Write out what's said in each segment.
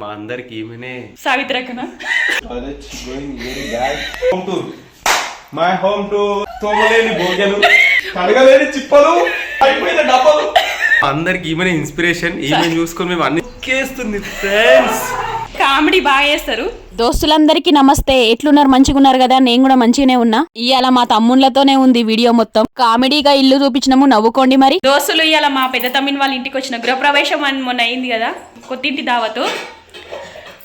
మా అందరికి ఈమెనే. టూర్ మై హోమ్ టూర్ తోమలేని భోజనం కడగలేని చిప్పలు. అయిపోయిన డబ్బలు. అందరికి ఈమెనే ఇన్స్పిరేషన్ ఈమె చూసుకొని మేము అన్ని కేస్తుంది ఫ్రెండ్స్ కామెడీ బాగా చేస్తారు. దోస్తులందరికీ నమస్తే. ఎట్లున్నారు? మంచిగున్నారు కదా? నేను కూడా మంచిగానే ఉన్నా. ఇవాళ మా తమ్ముళ్ళతోనే ఉంది వీడియో మొత్తం. కామెడీగా ఇల్లు చూపించినాము. నవ్వుకోండి మరి. దోస్తులు ఇవాళ మా పెద్ద తమ్మిన వాళ్ళ ఇంటికి వచ్చిన గృహప్రవేశం అని మొన్న అయింది కదా. కొత్తింటి దావతు.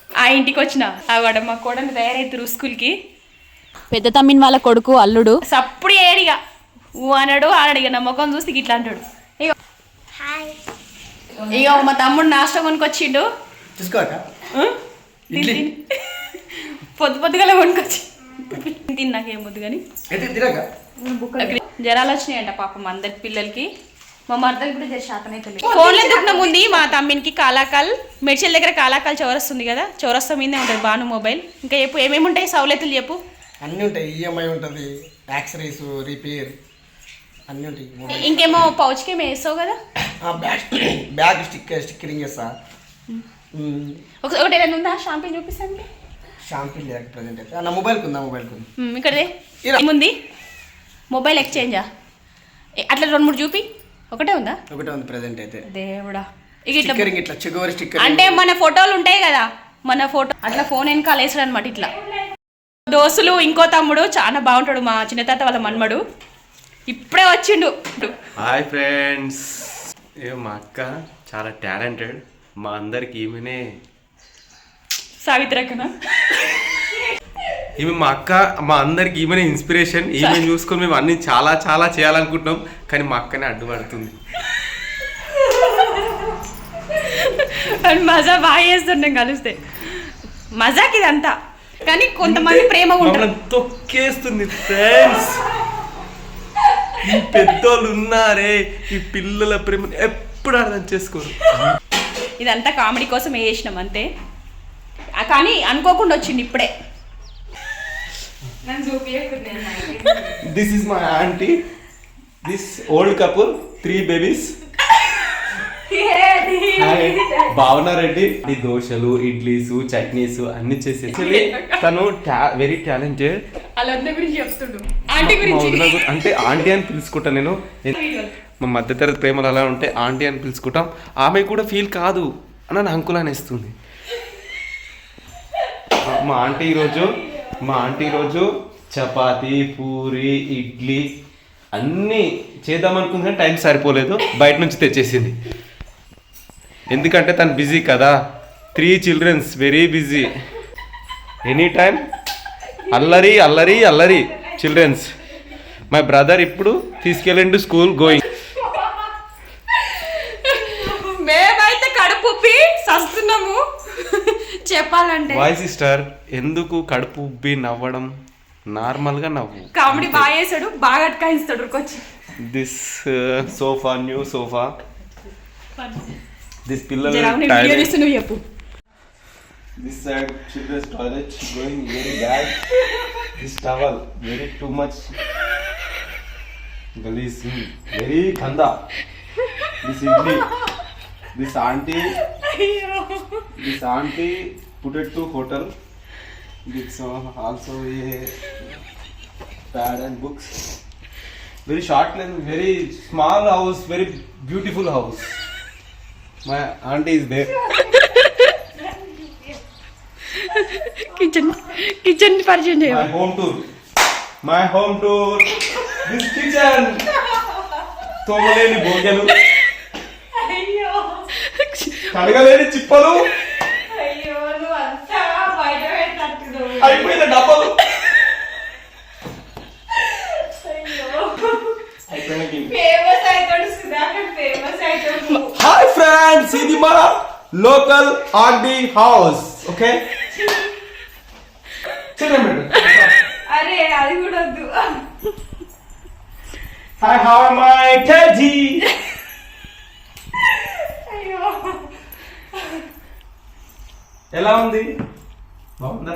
ఆ ఇంటికి వచ్చిన. ఆవిడ మా కోడలు తయారైతురు స్కూల్కి. పెద్ద తమ్మిన వాళ్ళ కొడుకు అల్లుడు. సప్పుడు ఏడిగా ఊ అన్నాడు ఆనడిగా నా ముఖం చూసి ఇట్లా అంటాడు. ఇగో. ఇగో మా తమ్ముడు నాష్టం కొనుకొచ్చిండు. పొద్దు పొద్దుగల కొనుకొచ్చి. తిని నాకేం పొద్దు కానీ జ్వరాలు వచ్చినాయంట పాపం అందరి పిల్లలకి. మా మరదలు కూడా జర శాతం అయితే ఫోన్లో దుఃఖం ఉంది మా తమ్మినికి కాలాకాల్ మెడిసిన్ దగ్గర కాలాకాల్ చౌరస్తుంది కదా చౌరస్తా మీదే ఉంటుంది బాను మొబైల్. ఇంకా చెప్పు ఏమేమి ఉంటాయి? సౌలతులు చెప్పు. అన్నీ ఉంటాయి. ఈఎంఐ ఉంటుంది యాక్సరీస్ రిపేర్ అన్నీ ఉంటాయి. ఇంకేమో పౌచ్కి ఏమో వేస్తావు కదా? ఆ, బ్యాగ్ బ్యాగ్ స్టిక్ స్టిక్కరింగ్ చేస్తా. ఒకటి ఏదైనా ఉందా? షాంపూ చూపిస్తాను షాంపూ లేదు ప్రజెంట్ అయితే. నా మొబైల్కి ఉందా? మొబైల్కి ఉంది? ఇక్కడదే. ఇరా. ఏముంది? మొబైల్ ఎక్స్చేంజా? ఏ, అట్లా రెండు మూడు చూపి. ఒకటే ఉందా? ఒకటే ఉంది ప్రజెంట్ అయితే. దేవుడా. ఇక ఇట్లా స్టిక్కరింగ్ ఇట్లా చిగువరి స్టిక్కర్ అంటే మన ఫోటోలు ఉంటాయి కదా మన ఫోటో అట్లా ఫోన్ వెనకాల వేసాడు అనమాట ఇట్లా. దోస్తులు ఇంకో తమ్ముడు చాలా బాగుంటాడు మా చిన్న తాత వాళ్ళ మన్మడు. ఇప్పుడే వచ్చిండు. Hi friends. ఏ మా అక్క చాలా టాలెంటెడ్. మా అందరికి ఈమెనే సావిత్రకన? ఈమె మా అక్క మా అందరికి ఈమెనే ఇన్స్పిరేషన్ ఈమె చూసుకొని మేము అన్ని చాలా చాలా చేయాలనుకుంటున్నాం. కానీ మా అక్కనే అడ్డుపడుతుంది అండ్ మజా బాగా చేస్తుంటాం కలిస్తే. మజాకి ఇదంతా. కానీ కొంతమంది ప్రేమ ఉంటారు. తొక్కేస్తుంది ఫ్రెండ్స్ ఈ పెద్దోళ్ళు ఉన్నారే ఈ పిల్లల ప్రేమ ఎప్పుడు అర్థం చేసుకోరు. ఇదంతా కామెడీ కోసం వేసినాం అంతే. కానీ అనుకోకుండా వచ్చింది ఇప్పుడే. This is my aunty this old couple three babies Bhavana Reddy. ఈ దోశలు ఇడ్లీస్ చట్నీస్ అన్ని చేసేసి తను వెరీ టాలెంటెడ్ అంటే ఆంటీ అని పిలుచుకుంటా నేను. మా మధ్యతరగతి ప్రేమలు అలా ఉంటే ఆంటీ అని పిలుచుకుంటాం. ఆమె కూడా ఫీల్ కాదు. అని అంకుల్ అనేస్తుంది. మా ఆంటీ ఈరోజు మా ఆంటీ రోజు చపాతి పూరి ఇడ్లీ అన్నీ చేద్దామనుకుంటే టైం సరిపోలేదు. బయట నుంచి తెచ్చేసింది. ఎందుకంటే తను బిజీ కదా. Three childrens very busy any time అల్లరి అల్లరి అల్లరి చిల్డ్రన్స్ మై బ్రదర్ ఇప్పుడు తీసుకెళ్ళండి స్కూల్ గోయింగ్ చెప్పాలంటే వాయ్ సిస్టర్ ఎందుకు కడుపు ఉబ్బి నవ్వడం నార్మల్గా నవ్వు కామెడీ బాగా చేసాడు బాగా అట్కాయిస్తాడు ఉరికొచ్చి this sofa new sofa this పిల్లలు నువ్వు చెప్పు children's toilet going very bad. This towel very too much. Galis very ganda. This idli. This auntie. This auntie put it to hotel. This uh, also a pad and books. Very short length, very small house, very beautiful house. My auntie is there. Kitchen kitchen పరిచయం My చేయాలి home tour. My home tour. This kitchen. తోమలేని భోజనం కడగలేని చిప్పలు అయిపోయిన డబ్బలు. Hi friends ఇది మన local aunty house okay? అరే అది కూడా వద్దు. హాయ్ హౌ మై టెజీ ఎలా ఉంది? బాగుందా?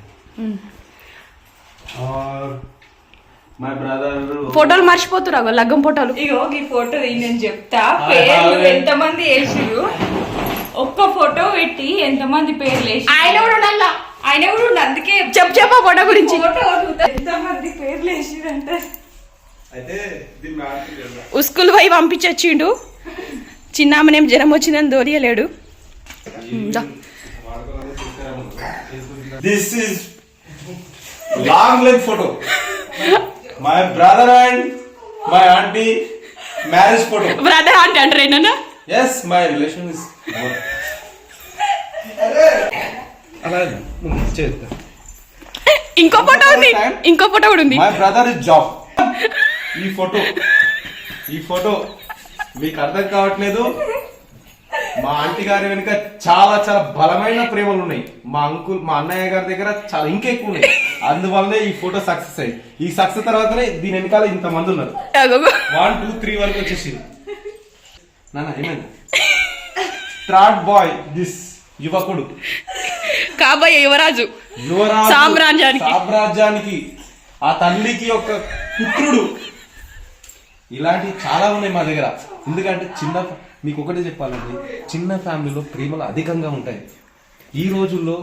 ఫోటోలు మర్చిపోతున్నా లగ్గం ఫోటోలు. ఇగో ఈ ఫోటో నేను చెప్తా. పేర్లు ఎంతమంది వేసిరు ఒక్క ఫోటో పెట్టి ఎంతమంది పేర్లు వేసి ఆయన కూడా ఉండాల? ఆయన కూడా ఉండి అందుకే చెప్ చెప్ప ఫోటో గురించి. ఎంత మంది పేర్లు వేసిరంటే ఉస్కుల్ పోయి పంపించొచ్చిండు. చిన్నామనేం జ్వరం వచ్చిందని దోరియలేడు this is long length photo. My brother and my auntie marriage photo. Brother అంటే అంటారు ఏంటన్నా Yes, my relation is. అలా చేస్తా ఇంకో ఫోటో ఉంది ఇంకో ఫోటో కూడా ఉంది మై బ్రదర్ ఇస్ జాబ్ ఈ ఫోటో ఈ ఫోటో మీకు అర్థం కావట్లేదు మా ఆంటీ గారి వెనుక చాలా చాలా బలమైన ప్రేమలు ఉన్నాయి మా అంకుల్ మా అన్నయ్య గారి దగ్గర చాలా ఇంకా ఎక్కువ ఉన్నాయి అందువల్లనే ఈ ఫోటో సక్సెస్ అయ్యి ఈ సక్సెస్ తర్వాతనే దీని వెనకాల ఇంత మంది ఉన్నారు. వన్ టూ త్రీ వరకు వచ్చేసి నాన్న ఏమైంది? థర్డ్ బాయ్ దిస్ యువకుడు కాబోయే యువరాజు. యువరాజు సామ్రాజ్యానికి. సామ్రాజ్యానికి ఆ తల్లికి ఒక పుత్రుడు. ఇలాంటివి చాలా ఉన్నాయి మా దగ్గర. ఎందుకంటే చిన్న మీకు ఒకటే చెప్పాలండి చిన్న ఫ్యామిలీలో ప్రేమలు అధికంగా ఉంటాయి. ఈ రోజుల్లో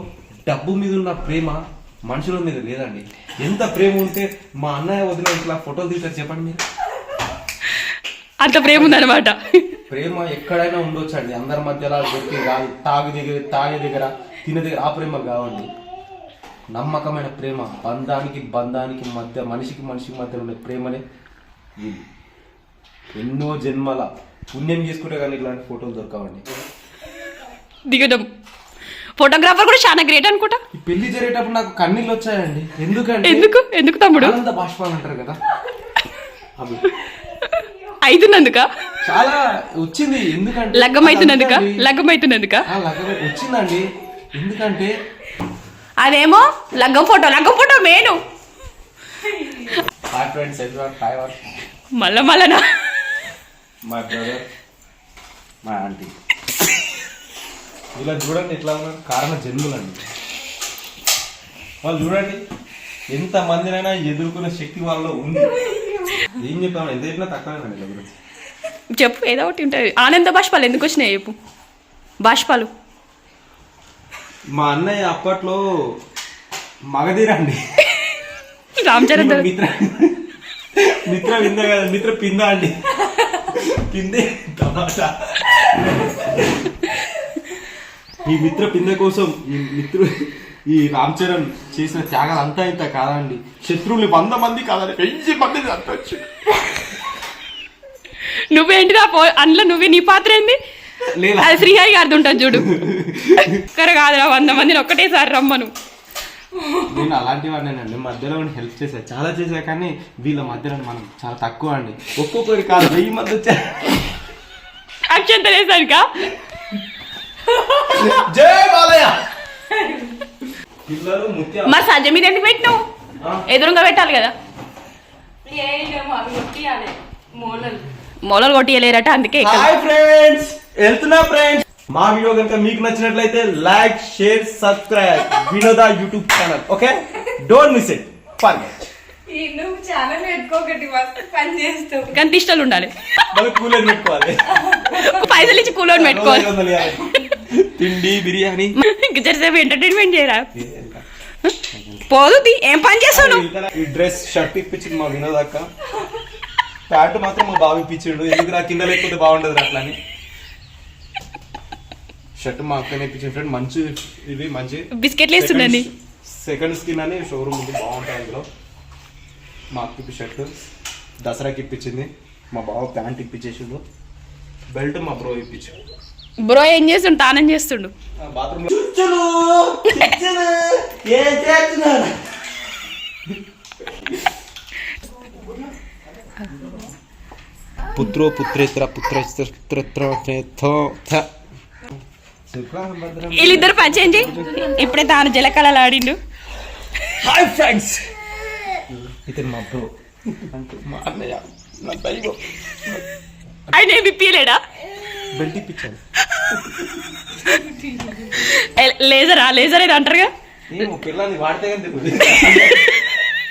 డబ్బు మీద ఉన్న ప్రేమ మనుషుల మీద లేదండి. ఎంత ప్రేమ ఉంటే మా అన్నయ్య వదిన ఇట్లా ఫోటోలు తీస్తారు చెప్పండి మీరు. అంత ప్రేమ ఉందన్నమాట. ప్రేమ ఎక్కడైనా ఉండొచ్చు అండి అందరి మధ్యలో దొరికే కాదు తాగు దగ్గర తాగే దగ్గర తినే దగ్గర ఆ ప్రేమలు కావండి. నమ్మకమైన ప్రేమ బంధానికి బంధానికి మధ్య మనిషికి మనిషికి మధ్య ఉండే ప్రేమనే ఇది. ఎన్నో జన్మల పుణ్యం చేసుకుంటే కానీ ఇలాంటి ఫోటోలు దొరకవండి. దిగడం ఫోటోగ్రాఫర్ కూడా చాలా గ్రేట్ అనుకుంటా. ఈ పెళ్ళి జరిగేటప్పుడు నాకు కన్నీళ్ళు వచ్చాయండి. ఎందుకంటే ఎందుకు? ఎందుకు తమ్ముడు? ఆనంద బాష్పాలు అంటారు కదా. అవి. అవుతున్నందుక చాలా వచ్చింది. ఎందుకంటే లగ్గం అవుతున్నందుక. లగ్గం అవుతున్నందుక ఆ, లగ్గం వచ్చిందండి. ఎందుకంటే అదేమో? లగ్గం ఫోటో లగ్గం ఫోటో మేను హాయ్ ఫ్రెండ్స్ ఎవ్రీవన్ హాయ్ మళ్ళా మళ్ళనా మై బ్రదర్ మై ఆంటీ ఇలా చూడండి ఎట్లా ఉన్నారు? కారణ జన్ములండి. వాళ్ళు చూడండి ఎంత మందినైనా ఎదుర్కొనే శక్తి వాళ్ళలో ఉంది. ఏం చెప్తాను ఎంత చెప్పినా గురించి. చెప్పు ఏదో ఒకటి ఉంటుంది. ఆనంద బాష్పాలు ఎందుకు వచ్చినాయి చెప్పు? బాష్పాలు. మా అన్నయ్య అప్పట్లో మగధీరండి రామ్ చరణ్ మిత్ర. మిత్ర వింద కదా మిత్ర పింద అండి. పిందే టమాటా. ఈ మిత్ర పిందె కోసం ఈ మిత్రు ఈ రామ్ చరణ్ చేసిన త్యాగాలు అంతా ఇంత కాదండి. శత్రువులు వంద మంది కాదండి వెయ్యి మంది చంపొచ్చు. నువ్వేంటిదా పో అందులో నువ్వే నీ పాత్ర ఏంది? అది శ్రీహరి గారిది ఉంటుంది చూడు. కర కాదురా వంద మందిని ఒక్కటేసారి రమ్మను. నేను అలాంటి వాడినేనండి మధ్యలో హెల్ప్ చేశా. చాలా చేశా కానీ వీళ్ళ మధ్యలో మనం చాలా తక్కువ అండి. ఒక్కొక్కరి కాదు వెయ్యి మంది వచ్చారు. అక్షంత వేసానుక జై బాలయ్య! పిల్లలు సజ్జ మీద ఎందుకు పెట్టినావు? ఎదురుగా పెట్టాలి కదా. మూలలు మొలలు కొట్టియలేరట అందుకే. హాయ్ ఫ్రెండ్స్ వెళ్తున్నా ఫ్రెండ్స్ మా వీడియో కనుక మీకు నచ్చినట్లయితే like share subscribe. Vinoda YouTube channel okay? Don't miss it for ఈ నువ్వు ఛానల్ పెట్టుకోకటి మస్తు పని చేస్తావు కానీ తిష్టలు ఉండాలి. మళ్ళీ కూలర్ పెట్టుకోవాలి. పైసలు ఇచ్చి కూలోని పెట్టుకోవాలి. తిండి బిర్యానీ. జరసేపు ఎంటర్టైన్మెంట్ చేయరా? పోదు ఏం పని చేస్తావు? ఈ డ్రెస్ షర్ట్ ఇప్పించింది మా వినోద్ అక్క ప్యాంట్ మాత్రం మా బాబు ఇప్పించాడు. ఎందుకు నా కింద లేకపోతే బాగుండదు అట్లా అని. షర్ట్ మా అక్కనే ఇప్పించిన ఫ్రెండ్ మంచి ఇది మంచి. బిస్కెట్లు వేస్తుండండి సెకండ్ స్కిన్ అని షోరూమ్ ఉంది బాగుంటుంది అందులో. మా అక్క ఇప్పి షర్ట్ దసరాకి ఇప్పించింది. మా బావ ప్యాంట్ ఇప్పించేసిండు. బెల్ట్ మా బ్రో ఇప్పించాడు. బ్రో ఏం చేస్తుండు? తానం చేస్తుండు. బాత్రూమ్ పుత్రో పుత్రేతర పుత్రేతర పుత్రత్ర వీళ్ళిద్దరు పంచేయండి ఇప్పుడే తాను జలకళలు ఆడిండు. హాయ్ ఫ్రెండ్స్ ఇతను మా బ్రో అంటే మా అన్నయ్య నా దైవం. ఆయన ఏమి పీలేడా బెల్ట్ ఇప్పించాను లేజరా? లేజర్ ఏదో అంటారుగా? ఏమో పిల్లని వాడితే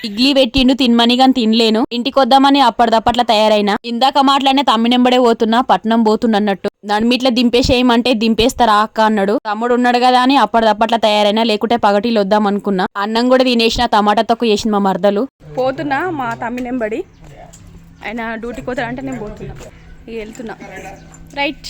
ఇడ్లీ పెట్టిండు తినమని గాని తినలేను. ఇంటికి వద్దామని అప్పటిదప్పట్లా తయారైనా. ఇందాక మాట్లాడిన తమ్మినెంబడే పోతున్నా పట్నం పోతున్నట్టు నన్ను ఇట్లా దింపేసేయమంటే దింపేస్తారా అక్క అన్నాడు. తమ్ముడు ఉన్నాడు కదా అని అప్పటిదప్పట్లా తయారైనా లేకుంటే పగటిలు వద్దాం అనుకున్నా. అన్నం కూడా తినేసిన టమాటా తొక్కు చేసిన మా మరదలు. పోతున్నా మా తమ్మినెంబడి ఆయన డ్యూటీకి పోతాడు అంటే నేను పోతున్నా. వెళ్తున్నా. రైట్.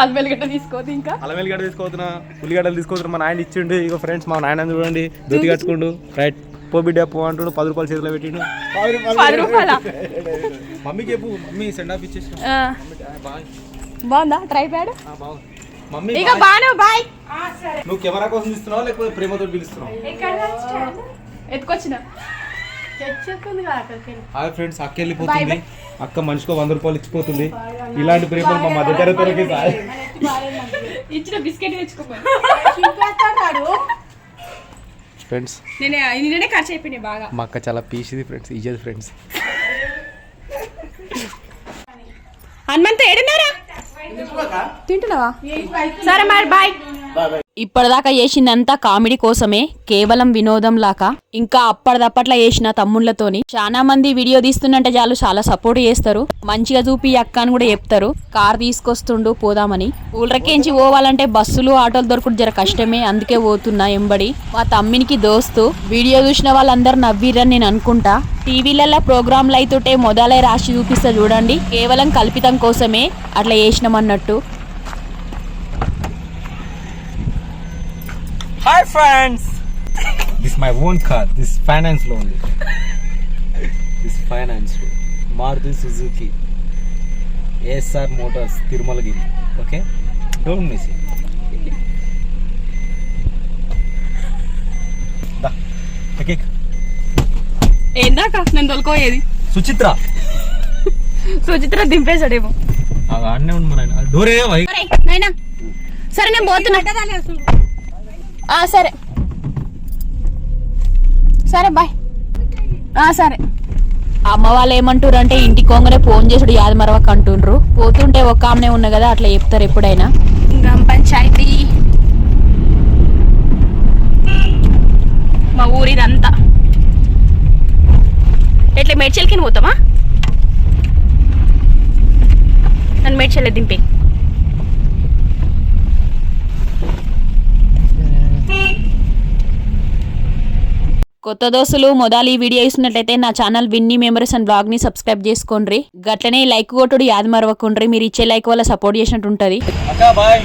ఆల్మెల్లిగడ్డ తీసుకోదు ఇంకా? అలమెల్లిగడ్డ తీసుకోతున్నా ఉల్లిగడ్డలు తీసుకోతున్నా మా నాయన ఇచ్చిండు. ఇక ఫ్రెండ్స్ మా నాయన చూడండి. దొతి కట్టుకుండు. రైట్. పో బిడ్డ పో అంటుండు. పది రూపాయలు చేతిలో పెట్టిండు. మమ్మీకి చెప్పు. మమ్మీ సెండ్ ఆఫ్ ఇచ్చేసి బాగుందా? ట్రై ప్యాడ్ మమ్మీ ఇక బాను బాయ్. నువ్వు కెమెరా కోసం తీస్తున్నావా లేకపోతే ప్రేమతో పిలుస్తున్నావు? ఎత్తుకొచ్చిన. హాయ్ ఫ్రెండ్స్ అక్క వెళ్ళిపోతుంది అక్క మనిషికో వంద రూపాయలు ఇచ్చిపోతుంది. ఇలాంటి ప్రేమలు మా మధ్య తరగతులకి ఇచ్చిన బిస్కెట్ తెచ్చుకోమని. ఫ్రెండ్స్ నేను ఖర్చు అయిపోయినాయి బాగా. మా అక్క చాలా పీసిది ఫ్రెండ్స్ ఫ్రెండ్స్. హనుమంత్ ఏడున్నారా? తింటున్నావా? సరే మరి బాయ్. ఇప్పటిదాకా చేసిందంతా కామెడీ కోసమే కేవలం వినోదం లాగా ఇంకా అప్పటిదప్పట్లా చేసిన తమ్ముళ్ళతోని? చాలా మంది వీడియో తీస్తుందంటే చాలు చాలా సపోర్ట్ చేస్తారు. మంచిగా చూపి అక్క అని కూడా చెప్తారు. కార్ తీసుకొస్తుండు పోదామని. ఊళ్ళకేంచి పోవాలంటే బస్సులు ఆటోలు దొరకడం జర కష్టమే. అందుకే పోతున్నా ఎంబడి. మా తమ్మినికి దోస్తు. వీడియో చూసిన వాళ్ళందరూ నవ్విరని నేను అనుకుంటా. టీవీలలో ప్రోగ్రాంలు అయితుంటే మొదలై రాసి చూపిస్తా చూడండి. కేవలం కల్పితం కోసమే అట్లా చేసినామన్నట్టు. Hi friends this my own car this ఫైనాన్స్లో ఉంది this finance Maruti Suzuki ASR Motors Tirumalagiri okay don't miss it ఏందాక నేను తొలుకోయేది? సుచిత్ర సుచిత్ర దింపేశాడేమో. అన్నే ఉంది మన డోరే సరే నేను పోతున్నా. సరే. సరే బాయ్. ఆ, సరే. అమ్మ వాళ్ళు ఏమంటారు అంటే ఇంటి కోంగనే ఫోన్ చేసుడు యాద మరవక అంటుండ్రు. పోతుంటే ఒక ఆమెనే ఉన్నా కదా అట్లా చెప్తారు ఎప్పుడైనా. గ్రామ పంచాయతీ. మా ఊరిదంతా. ఎట్లా మేడ్చల్కి పోతామా? నన్ను మేడ్చల్ దింపే కొత్త దోస్తులు మొదలు ఈ వీడియో ఇస్తున్నట్లయితే నా ఛానల్ విన్నీ మెమరీస్ అండ్ బ్లాగ్ని సబ్స్క్రైబ్ చేసుకోండి. గట్లనే లైక్ కొట్టుడు యాద మరవకుండ్రి మీరు ఇచ్చే లైక్ వల్ల సపోర్ట్ చేసినట్టు ఉంటది. అక్క బాయ్.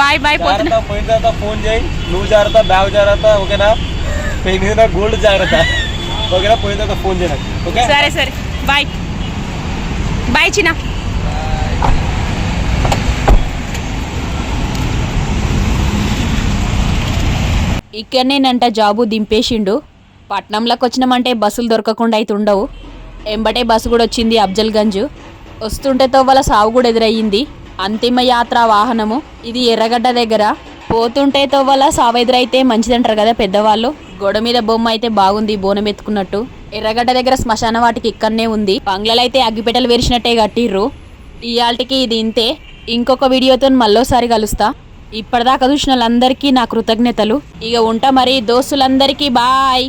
బాయ్ బాయ్ పోతున్నా. జాగ్రత్త పోయిన తర్వాత ఫోన్ చేయి. నువ్వు జాగ్రత్త బ్యాగ్ జాగ్రత్త ఓకేనా? పోయిన గోల్డ్ జాగ్రత్త. ఓకేనా? పోయిన తర్వాత ఫోన్ చేయ నాకు. ఓకే? సరే సరే. బాయ్. బాయ్ చిన్న. ఇక్కడనేనంట జాబు దింపేసిండు. పట్నంలోకి వచ్చినామంటే బస్సులు దొరకకుండా అయితే ఉండవు. ఎంబటే బస్సు కూడా వచ్చింది అఫ్జల్గంజ్. వస్తుంటే తోవల సావు కూడా ఎదురయ్యింది. అంతిమ యాత్ర వాహనము. ఇది ఎర్రగడ్డ దగ్గర. పోతుంటే తోవల సావు ఎదురైతే మంచిదంటారు కదా పెద్దవాళ్ళు. గోడ మీద బొమ్మ అయితే బాగుంది బోనం ఎత్తుకున్నట్టు. ఎర్రగడ్డ దగ్గర శ్మశాన వాటికి ఇక్కడనే ఉంది. బంగ్లాలో అయితే అగ్గిపెట్టలు వేసినట్టే కట్టిర్రు. ఇయాల్టికి ఇది ఇంతే. ఇంకొక వీడియోతో మళ్ళోసారి కలుస్తా. ఇప్పటిదాకా చూసిన వాళ్ళందరికీ నా కృతజ్ఞతలు. ఇక ఉంటా మరి దోస్తులందరికీ బాయ్.